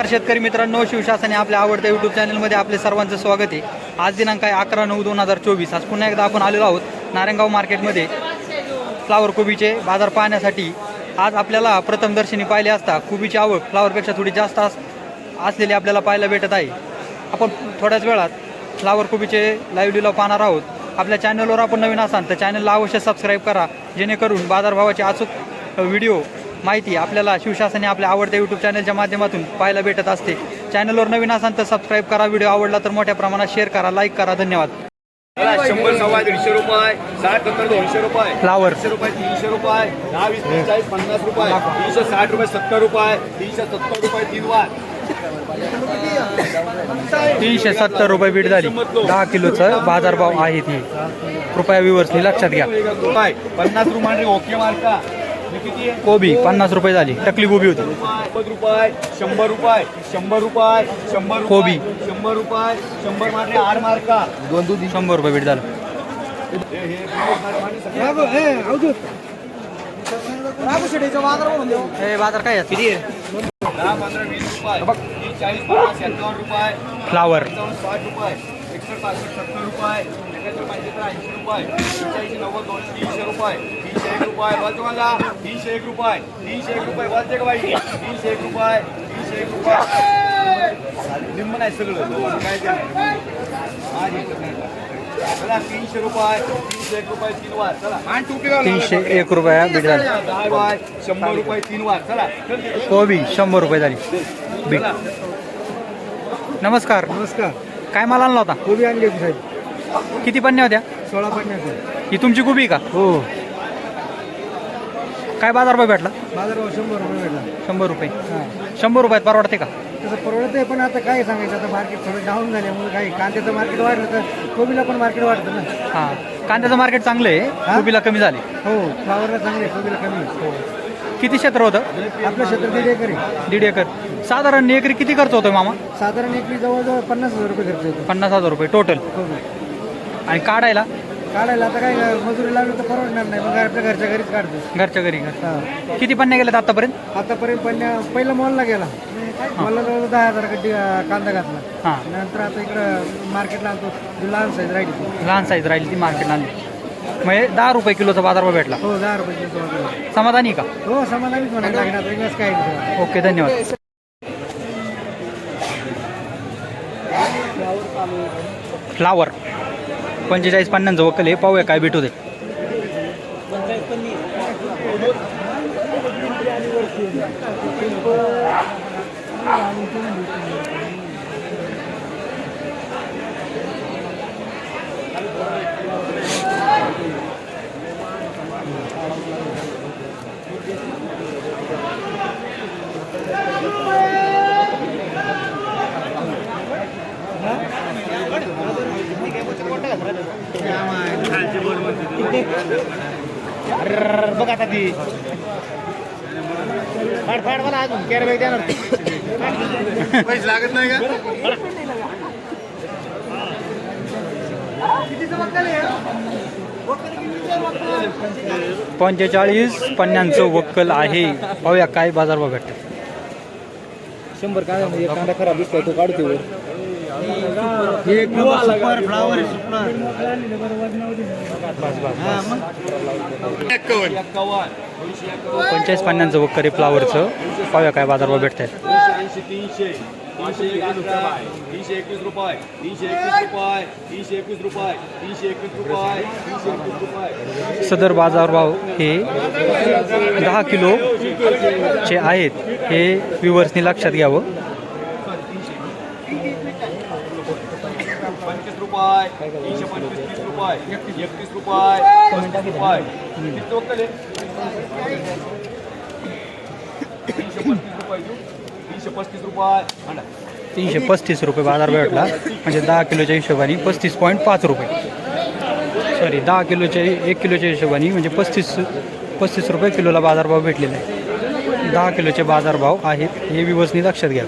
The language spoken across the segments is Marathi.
नमस्कार शेतकरी मित्रांनो शिवशासने आपल्या आवडत्या यूट्यूब चॅनलमध्ये आपले सर्वांचं स्वागत आहे. आज दिनांक आहे अकरा नऊ दोन हजार चोवीस. आज पुन्हा एकदा आपण आलेलो आहोत नारायणगाव मार्केटमध्ये. फ्लावर कोबीचे बाजार पाहण्यासाठी. आज आपल्याला प्रथमदर्शनी पाहिले असता कोबीची आवक फ्लावरपेक्षा थोडी जास्त अस असलेली आपल्याला पाहायला भेटत आहे. आपण थोड्याच वेळात फ्लावर कोबीचे लाईव्ह लिलाव पाहणार आहोत. आपल्या चॅनलवर आपण नवीन असाल तर चॅनलला अवश्य सबस्क्राईब करा. जेणेकरून बाजारभावाचे अचूक व्हिडिओ माहिती आपल्याला शिवशासने आपल्या आवडत्या यूट्यूब चॅनलच्या माध्यमातून पाहायला भेटत असते. चॅनलवर नवीन असाल तर सबस्क्राईब करा व्हिडिओ आवडला तर मोठ्या प्रमाणात शेअर करा लाईक करा धन्यवाद. शंभर सव्वा दीडशे रुपये साठ सत्तर दोनशे रुपये फ्लावर. रुपये तीनशे रुपये दहा वीस चाळीस पन्नास रुपये तीनशे साठ रुपये सत्तर रुपये तीनशे सत्तर रुपये तीन वार. तीनशे सत्तर रुपये बीट झाली. दहा किलोचं बाजारभाव आहे ती. कृपया विवर्सनी लक्षात घ्या. पन्नास रुपये ओके मार्का. कोबी पन्नास रुपये झाली. टकली कोबी होती. रुपये शंभर रुपये शंभर रुपये शंभर रुपये, कोबी. शंभर रुपये शंभर मार्के आठ मार्का. दोन दूध शंभर रुपये बीट झालं. हे बाजार काय? किती फ्लावर एकसष्ट पासष्ट सत्तर रुपये एकाहत्तर पंच्याहत्तर ऐंशी रुपये पंच्याऐंशी नव्वद दोनशे तीनशे रुपये तीनशे एक रुपये वाजते मला तीनशे एक रुपये तीनशे एक रुपये वाजते का बाई तीनशे एक रुपये तीनशे एक रुपये. निम्म नाही सगळं काय. चला तीनशे रुपये तीनशे एक रुपये तीन वार चला. तीनशे एक रुपया बीट झाली दहा रुपये शंभर रुपये तीन वार चला. कोबी शंभर रुपये झाली. बीट. नमस्कार. नमस्कार. काय माल आणला होता? कोबी आणली होती साहेब. किती पन्न्या होत्या? सोळा पन्नास ही तुमची कोबी का? हो. काय बाजारभाव भेटला? बाजारभाव शंभर रुपये भेटला. शंभर रुपये. हां. शंभर रुपयात परवडते का? तसं परवडत आहे पण आता काय सांगायचं? आता मार्केट थोडं डाऊन झाल्यामुळे काही कांद्याचं मार्केट वाढलं तर कोबीला पण मार्केट वाढतं ना. हां. कांद्याचं मार्केट चांगलं आहे. कोबीला कमी झाले. हो. फ्लावरला चांगले कोबीला कमी आहे. किती क्षेत्र होतं? आपलं क्षेत्र दीड एकर आहे. दीड एकर. साधारण एकरी किती खर्च होतो मामा? साधारण एकरी जवळजवळ पन्नास हजार रुपये खर्च येतो. पन्नास हजार रुपये टोटल कोबी आणि काढायला? काढायला आता काय मजुरी लावली तर परवडणार नाही. मग आपल्या घरच्या घरीच काढतो. घरच्या घरी घर हां. किती पन्न्या गेल्यात आतापर्यंत? आतापर्यंत पण पहिला मॉलला गेला. मॉलला जवळ दहा हजार गड्डी कांदा घातला. हां. नंतर आता इकडं मार्केटला आणतो. जी लहान साईज राहिली लहान साईज राहिली ती मार्केटला आणली. म्हणजे दहा रुपये किलोचा बाजारभाव भेटला. हो दहा रुपये किलो वगैरे. समाधानी का? हो समाधानीच म्हणायला लागणार वेगळंच काय नाही. ओके धन्यवाद. फ्लावर पंचेचाळीस पन्नासचं वकल आहे. पाहूया काय भेटू दे बघ आता ती. फाड फाड मला अजून. कॅर बॅग देणार. पैसे लागत नाही का? पंचेचाळीस पन्नासचं वक्कल आहे. पाहूया काय बाजारभाव भेटतात शंभर म्हणजे एक कांदा खराब दिसतोय तो काढतो वर. एक्कावन्न दोनशे एक्कावन्न. पंचेचाळीस पन्नासचं वक्कल आहे फ्लावरचं पाहूया काय बाजारभाव भेटत आहेत तीनशे एकवीस रुपये. तीनशे एकवीस रुपये. तीनशे एकवीस रुपये. तीनशे एकवीस रुपये. तीनशे एकवीस रुपये. तीनशे एकवीस रुपये. सदर बाजारभाव हे दहा किलो चे आहेत. हे व्ह्युअर्सनी लक्षात घ्यावं. रुपये तीनशे पंचवीस तीस रुपये एकतीस रुपये. पस्तीस रुपये. किती वक्कल आहे? तीनशे पस्तीस रुपये देऊ. तीनशे पस्तीस रुपये आणा. तीनशे पस्तीस रुपये बाजार भेटला. म्हणजे दहा किलोच्या हिशोबाने पस्तीस पॉईंट पाच रुपये. सॉरी दहा किलोच्या एक किलोच्या हिशोबाने म्हणजे पस्तीस पस्तीस रुपये किलोला बाजारभाव भेटलेला आहे. दहा किलोचे बाजारभाव आहेत हे व्यवस्थित लक्षात घ्या.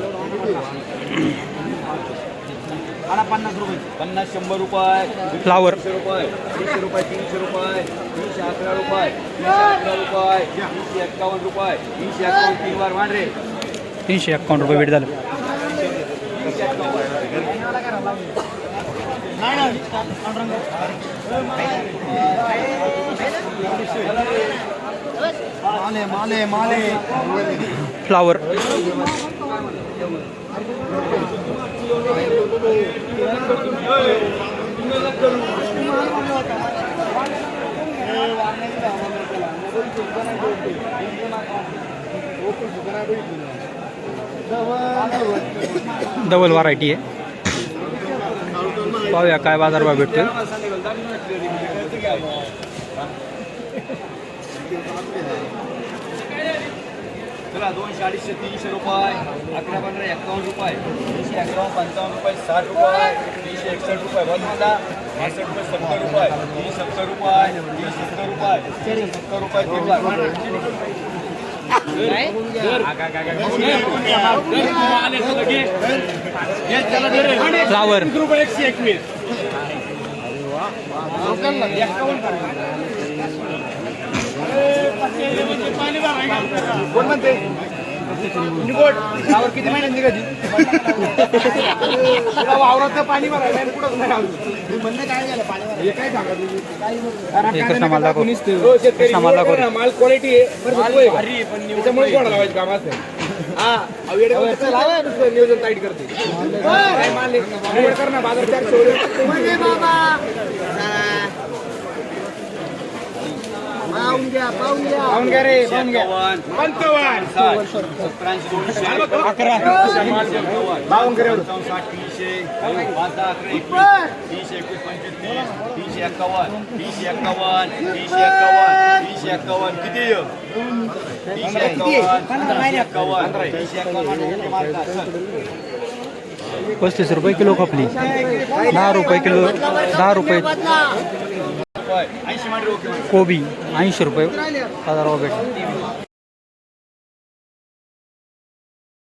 काढा पन्नास रुपये. पन्नास शंभर रुपये. फ्लावर रुपये. तीनशे रुपये तीनशे रुपये. तीनशे अकरा रुपये. तीनशे अकरा रुपये. तीनशे एकावन्न रुपये. तीनशे एक्कावन्न तीन वार वाढरे तीनशे एकावन्न रुपये भेट झालं. माले माले माले. फ्लावर डबल व्हरायटी आहे पाहूया काय बाजारभाव भेटतो। चला दोनशे अडीचशे तीनशे रुपये अकरा पंधरा एक्कावन्न रुपये तीनशे एक्कावन्न पंचावन्न रुपये साठ रुपये तीनशे एकसष्ट रुपये बघ मला पासष्ट रुपये सत्तर रुपये तीन सत्तर रुपये तीन सत्तर रुपये सत्तर रुपये तीन लाख फ्लावर एकशे एकवीस. कोण म्हणते? निकोट. किती महिन्यात निघाली? तुला वावरात पाणी भरायला कुठंच नाही आलं. म्हणणं काय झालं? पाणी? हे काय सांगा तुम्ही? माल क्वालिटी आहे? त्याच्यामुळे कोणाला लावायचं काम हा नियोजन टाईट करते. काय माल कर ना बाजार चारशे वर. पाहून घ्या रे पाहून घ्या पंचावन्न अकरा बावन्न करे तीनशे पाच दहा अकरा तीनशे एकवीस पंचवीस तीस तीनशे एक्कावन्न तीनशे एक्कावन्न तीनशे एक्कावन्न तीनशे एक्कावन्न किती आहे? तीनशे एक्कावन्न एक्कावन्न तीनशे एक्कावन्न. पस्तीस रुपये किलो खपली दहा रुपये किलो दहा रुपये ऐंशी कोबी ऐंशी रुपये. बाजारभाव भेटतो